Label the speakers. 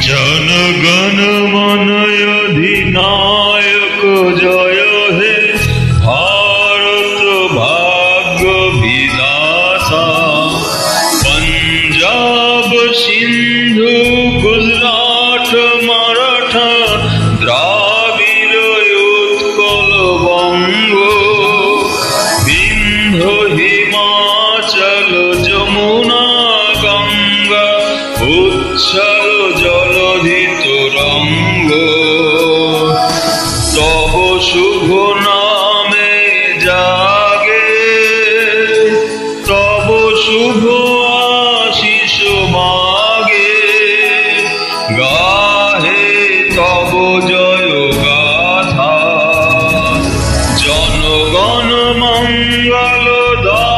Speaker 1: Joe. Himachal, Jamuna, Ganga, উচ্ছল জলধি তরঙ্গ তব শুভ নামে জাগে, তব শুভ আশিস মাগে। গাহে তব জয় গাথা জনগণ মঙ্গল দা